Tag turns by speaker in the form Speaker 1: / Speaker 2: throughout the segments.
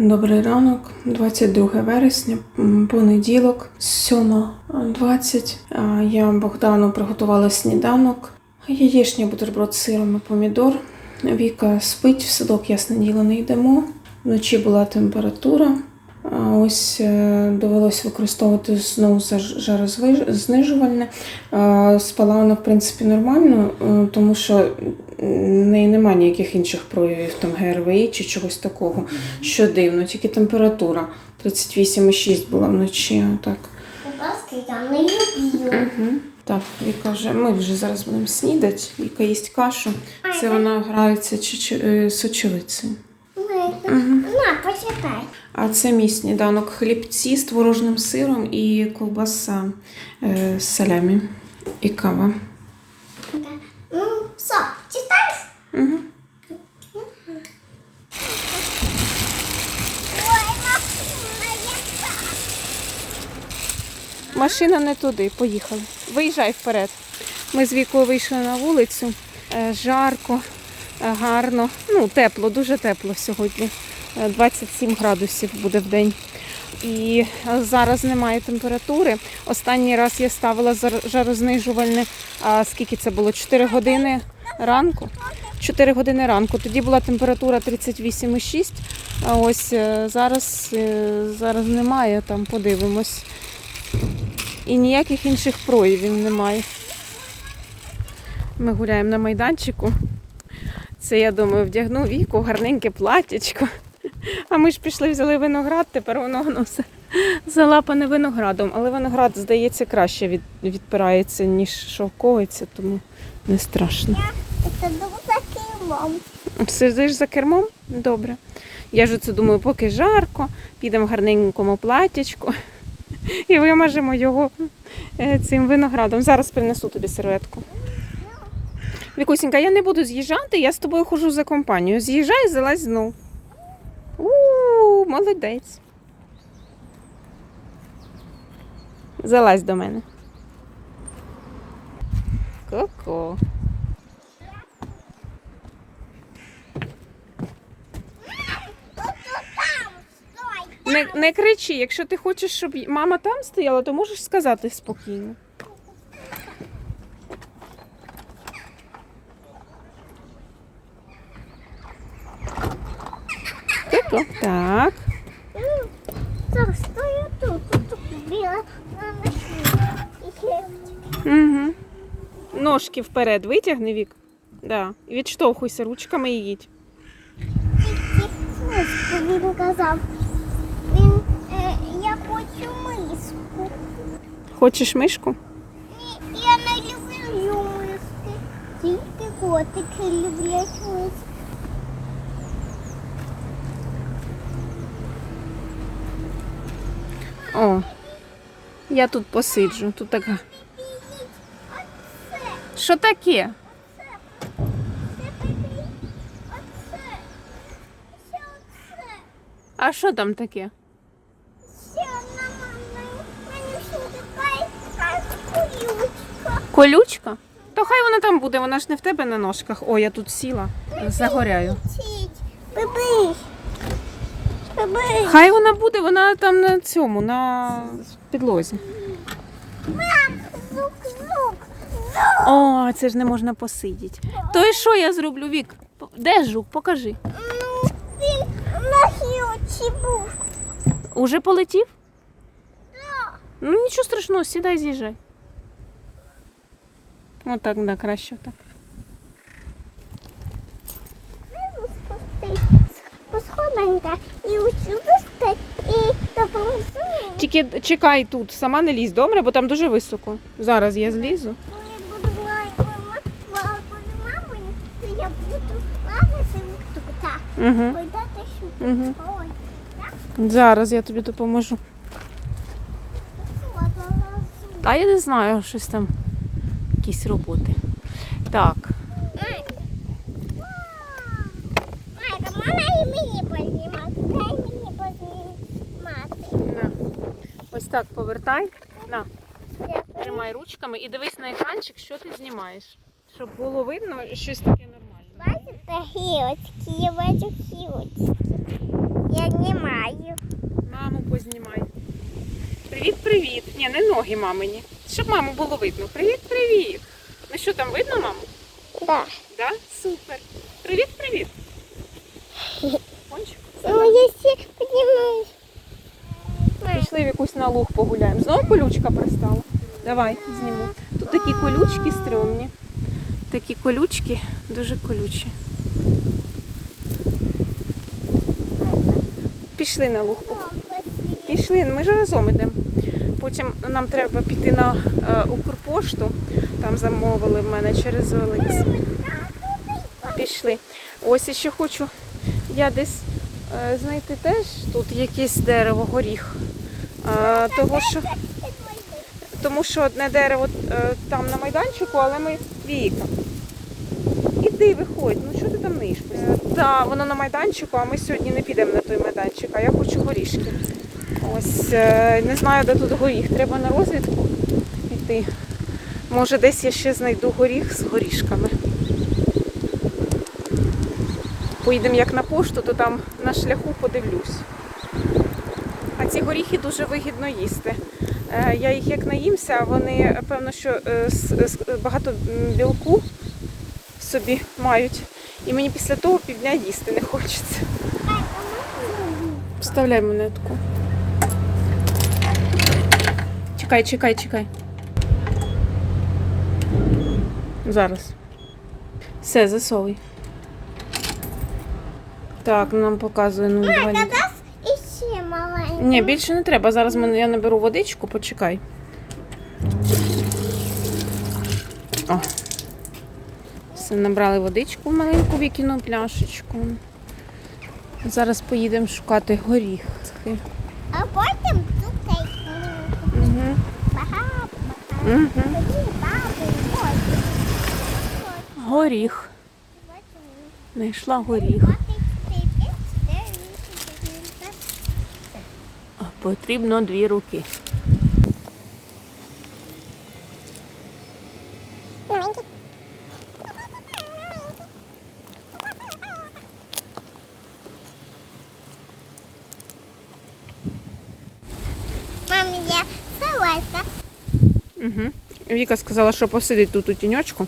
Speaker 1: Добрий ранок, 22 вересня, понеділок, 7.20. А, Я Богдану приготувала сніданок. Яєчня, бутерброд з сиром і помідор. Віка спить, в садок ясне діло не йдемо. Вночі була температура. Ось е, довелось використовувати знову жарознижувальне. Спала вона, в принципі, нормально, е, тому що неї немає ніяких інших проявів там ГРВІ чи чогось такого. Що дивно, тільки температура 38,6 була вночі. Так.
Speaker 2: Я не люблю.
Speaker 1: Угу. Так, Віка вже ми вже зараз будемо снідати. Віка їсть кашу. Це вона грається е, сочевицею.
Speaker 2: На, почекай.
Speaker 1: А це мій сніданок хлібці з творожним сиром і ковбаса е, з салямі і кава.
Speaker 2: Ну, все? Машина,
Speaker 1: не туди, поїхали. Виїжджай вперед. Ми з Вікою вийшли на вулицю. Е, Жарко, е, гарно. Ну, тепло, дуже тепло сьогодні. Е, 27 градусів буде в день. І е, зараз немає температури. Останній раз я ставила жарознижувальне, а скільки це було? 4 години ранку. 4 години ранку. Тоді була температура 38,6. А ось е, зараз, е, зараз немає, там подивимось. І ніяких інших проявів немає. Ми гуляємо на майданчику. Це, я думаю, вдягну віку, гарненьке платячко. А ми ж пішли, взяли виноград, тепер воно воно все залапане виноградом. Але виноград, здається, краще від, відпирається, ніж шовковиця, тому не страшно.
Speaker 2: Це.
Speaker 1: Сидиш за кермом? Добре. Я ж оце думаю, поки жарко, підемо в гарненькому платячку і вимажемо його е, цим виноградом. Зараз принесу тобі серветку. Вікусінька, я не буду з'їжджати, я з тобою хожу за компанію. З'їжджай, залазь знов. У, молодець. Залазь до мене. Ко-ко.
Speaker 2: Там, стой.
Speaker 1: Не, не кричи, якщо ти хочеш, щоб мама там стояла, то можеш сказати спокійно. Тихо. Так.
Speaker 2: Так, стою тут.
Speaker 1: Угу. Ножки вперед витягни вік. Да. Відштовхуйся ручками і їдь.
Speaker 2: він казав. Він, е, я хочу миску.
Speaker 1: Хочеш мишку?
Speaker 2: Ні, я не люблю миски. Тільки котики люблять миски.
Speaker 1: О. Я тут посиджу. Тут така. Що таке? А що там таке?
Speaker 2: Колючка.
Speaker 1: То хай вона там буде, вона ж не в тебе на ножках. О, я тут сіла, загоряю. Хай вона буде, вона там на цьому, на підлозі.
Speaker 2: Мам, звук, звук.
Speaker 1: О, це ж не можна посидіти. То і що я зроблю, Вік? Де жук? Покажи.
Speaker 2: Ну, він на гілці був.
Speaker 1: Уже полетів?
Speaker 2: Да.
Speaker 1: Ну нічого страшного, сідай, з'їжджай. Отак, да, краще так.
Speaker 2: спустись по сходинках і допомогти.
Speaker 1: Тільки чекай тут, сама не лізь, добре, бо там дуже високо. Зараз я злізу.
Speaker 2: Коли буду мамою, то я буду лазити
Speaker 1: Угу. Угу. Зараз я тобі допоможу. А я не знаю, щось там, якісь роботи. Так,
Speaker 2: Майка, можна і мені познімати? Дай мені познімати.
Speaker 1: ось так повертай. На, тримай ручками і дивись на екранчик, що ти знімаєш. Щоб було видно щось таке нормальне.
Speaker 2: Бачите гілочки, я бачу гілочки. Я знімаю.
Speaker 1: Маму познімай. Привіт, привіт. Ні, не ноги мамині. Щоб маму було видно. Привіт, привіт. Ну що там видно, маму?
Speaker 2: Да.
Speaker 1: Да? Супер. Привіт, привіт. Пончик.
Speaker 2: Ну, піднімаюсь.
Speaker 1: Пішли в якусь на луг погуляємо. Знову колючка пристала. Давай, зніму. Тут такі колючки стрьомні. Такі колючки, дуже колючі. Пішли на луг. Пішли, ми ж разом йдемо. Потім нам треба піти на е, Укрпошту. Там замовили в мене через OLX. Пішли. Ось і ще хочу. Я десь е, знайти теж тут якесь дерево, горіх. Е, того, що, тому що одне дерево там на майданчику, але ми Віка. Іди, виходь, ну що ти там нишпишся? Так, воно на майданчику, а ми сьогодні не підемо на той майданчик, а я хочу горішки. Ось е, не знаю, де тут горіх. Треба на розвідку піти. Може, десь я ще знайду горіх з горішками. Поїдемо як на пошту, то там на шляху подивлюсь. А ці горіхи дуже вигідно їсти. Е, Я їх як наїмся, вони певно, що е, багато білку собі мають. І мені після того півдня їсти не хочеться. Вставляй монетку. Чекай, чекай, чекай. Зараз. Все, засовуй. Так, ну, нам показує 0,2 літра.
Speaker 2: І ще маленький.
Speaker 1: Ні, більше не треба. Зараз мене я наберу водичку, почекай. О. Все, набрали водичку в маленьку вікіну пляшечку. Зараз поїдемо шукати горіх.
Speaker 2: А потім цукейку.
Speaker 1: Угу.
Speaker 2: Багато, багато.
Speaker 1: Угу. Горіх. Знайшла горіх. Потрібно дві руки.
Speaker 2: Мам, я салата.
Speaker 1: Угу. Віка сказала, що посидить тут у тіньочку,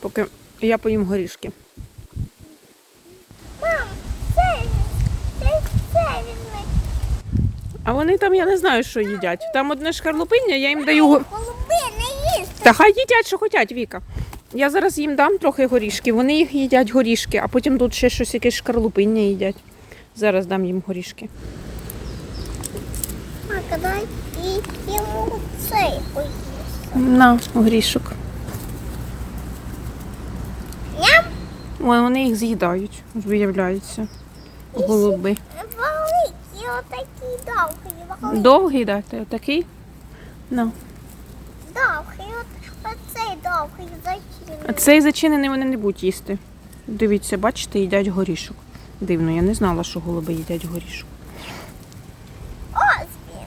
Speaker 1: поки я поїм горішки.
Speaker 2: Мам, це.
Speaker 1: А вони там, я не знаю, що їдять. Там одне шкарлупиння, я їм даю.
Speaker 2: не.
Speaker 1: Та хай їдять, що хочуть, Віка. Я зараз їм дам трохи горішків, вони їх їдять горішки, а потім тут ще щось якесь шкарлупиння їдять. Зараз дам їм горішки.
Speaker 2: А коли і йому цей поїсть.
Speaker 1: На, горішок.
Speaker 2: Ням,
Speaker 1: Ой, вони їх з'їдають, виявляється. Голуби.
Speaker 2: великі, отакі довгі, великі.
Speaker 1: Довгий дати, отакий. На.
Speaker 2: Довгий, от, оцей довгий
Speaker 1: А
Speaker 2: зачинений.
Speaker 1: цей зачинений вони не будуть їсти. Дивіться, бачите, їдять горішок. Дивно, я не знала, що голуби їдять горішок.
Speaker 2: Ось він.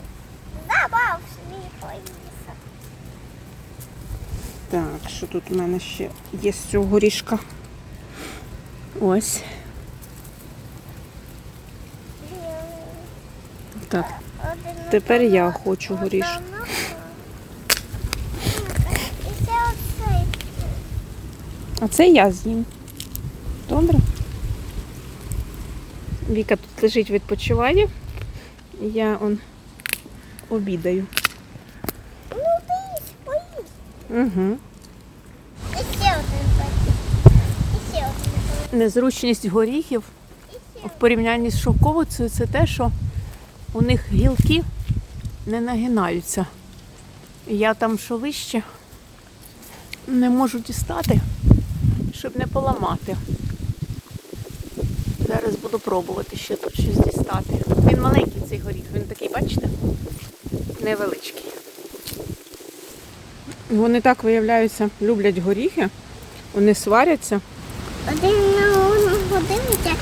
Speaker 2: Забав свій поїсти.
Speaker 1: Так, що тут у мене ще є з цього горішка? Ось. Так, тепер я хочу горішок. А це я з'їм. Добре. Віка тут лежить, відпочиває. Я он обідаю. Угу. Незручність горіхів в порівнянні з шовковицею це те, що у них гілки не нагинаються. Я там що вище не можу дістати, щоб не поламати. Зараз буду пробувати ще тут щось дістати. Він маленький цей горіх, він такий, бачите? Невеличкий. Вони так виявляються, люблять горіхи, вони сваряться.
Speaker 2: Один на одного дивиться і так.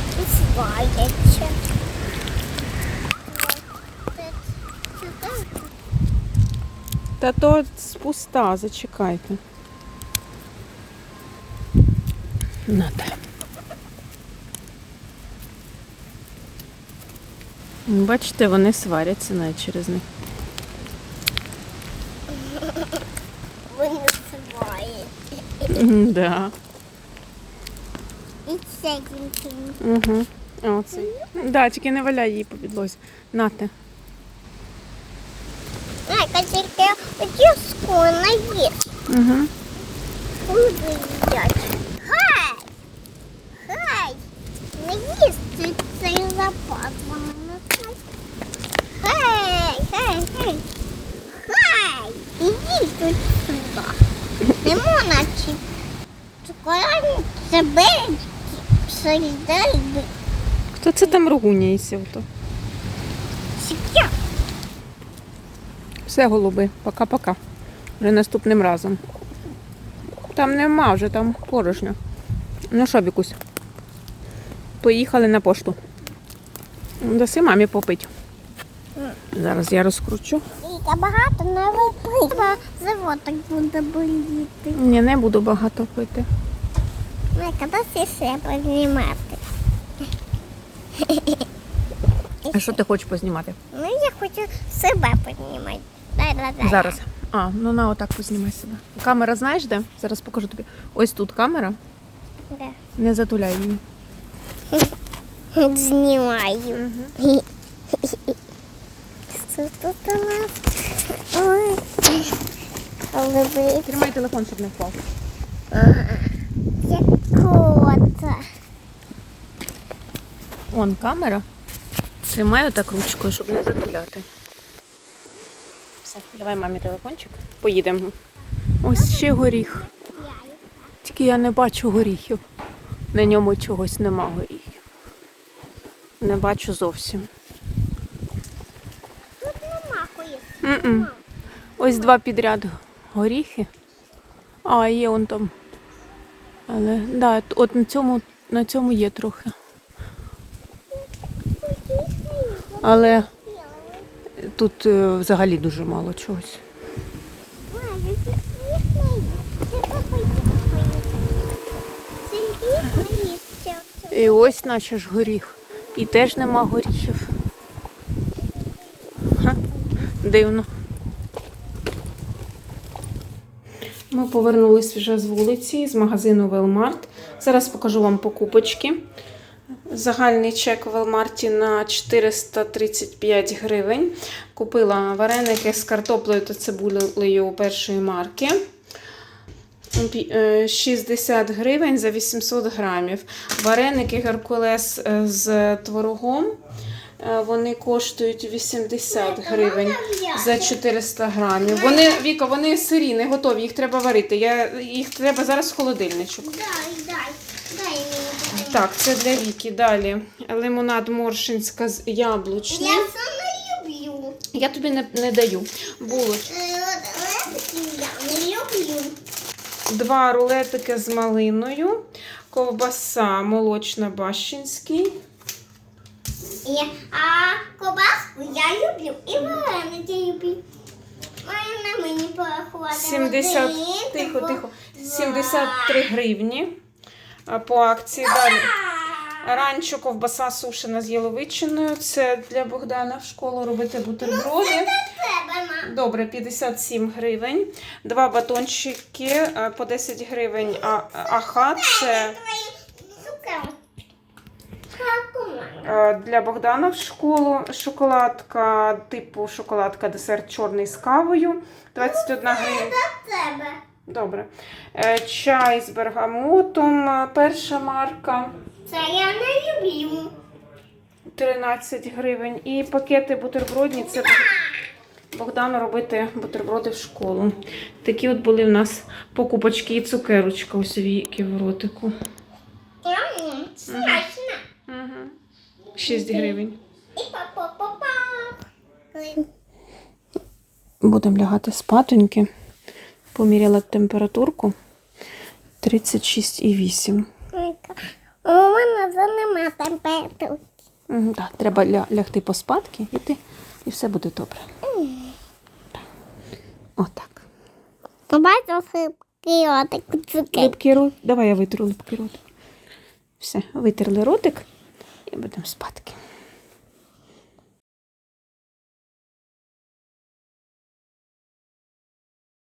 Speaker 1: Та то спуста, зачекайте. Нате. Бачите, вони сваряться навіть через них.
Speaker 2: Вони свої.
Speaker 1: Мгм, Да.
Speaker 2: І це кінцем.
Speaker 1: Угу. Оцей. Да, тільки не валяй її по підлозі. Нате.
Speaker 2: Найка тільки одіску є.
Speaker 1: Угу.
Speaker 2: Куди їдять? Хай! Хай! Не їсти цей запас вона не хай. Хай! Хай! Хай! Хай! Іди тут сюди. Не можна чи
Speaker 1: Хто це там ругуняється? Ото?
Speaker 2: Сім'я.
Speaker 1: Все, голуби, пока-пока. Вже наступним разом. Там нема вже, там порожньо. Ну що, Вікусь? Поїхали на пошту. Даси мамі попить. Зараз я розкручу.
Speaker 2: Віка, багато не випий. Животик буде боліти.
Speaker 1: Ні, не буду багато пити.
Speaker 2: Найка, даси себе знімати.
Speaker 1: А що ти хочеш познімати?
Speaker 2: Ну, я хочу себе піднімати. Дай, дай, дай.
Speaker 1: Зараз. А, ну на отак познімай себе. Камера знаєш де? Зараз покажу тобі. Ось тут камера.
Speaker 2: Да.
Speaker 1: Не затуляй її.
Speaker 2: Знімаю. Що тут у нас? Ой.
Speaker 1: Тримай телефон, щоб не впав.
Speaker 2: Як кота.
Speaker 1: Вон камера. Тримаю так ручкою, щоб не затуляти. Все, давай мамі телефончик. Поїдемо. Ось ще горіх. Тільки я не бачу горіхів. На ньому чогось нема горіхів. Не бачу зовсім.
Speaker 2: Тут нема коїв.
Speaker 1: Ось два підряд горіхи. А, є он там. Але да, от на цьому, на цьому є трохи. Але тут е, взагалі дуже мало чогось. І ось наче ж горіх. І теж нема горіхів. Ха, дивно. Ми повернулись вже з вулиці, з магазину Велмарт. Зараз покажу вам покупочки. Загальний чек в Велмарті на 435 гривень. Купила вареники з картоплею та цибулею першої марки. Е, 60 гривень за 800 грамів. Вареники Геркулес е, з творогом. е, Вони коштують 80 гривень за 400 грамів. Вони, Віка, вони сирі, не готові, їх треба варити. Я, їх треба зараз в холодильничок.
Speaker 2: Дай, дай, дай мені.
Speaker 1: Так, це для Віки. Далі лимонад Моршинська з яблучним.
Speaker 2: Я саме люблю.
Speaker 1: Я тобі не, не даю. Булочки.
Speaker 2: Е, Я не люблю.
Speaker 1: Два рулетики з малиною, ковбаса молочна Бащинський.
Speaker 2: А ковбаску я люблю і вареники люблю. Мене мені порахували.
Speaker 1: 70, тихо, тихо,
Speaker 2: два.
Speaker 1: 73 гривні по акції. Далі. Ранчо ковбаса сушена з яловичиною. Це для Богдана в школу робити бутерброди. Добре, 57 гривень. Два батончики по 10 гривень. А, аха, це для Богдана в школу. Шоколадка типу шоколадка десерт чорний з кавою. 21 гривень. Добре. Е, Чай з бергамотом. е, Перша марка.
Speaker 2: Це я не люблю.
Speaker 1: 13 гривень. І пакети бутербродні. Це Богдану робити бутерброди в школу. Такі от були в нас покупочки і цукерочка ось у віки в ротику.
Speaker 2: Смачно.
Speaker 1: Угу. 6 гривень.
Speaker 2: І.
Speaker 1: Будемо лягати спатоньки. Поміряла температурку 36,8.
Speaker 2: У мене вже нема температури.
Speaker 1: Так, треба ля- лягти поспадки і, ти, і все буде добре. Так. Отак.
Speaker 2: Побачив хибкий ротик цукер.
Speaker 1: Липкий рот. Давай я витру липкий ротик. Все, витерли ротик і будемо спадки.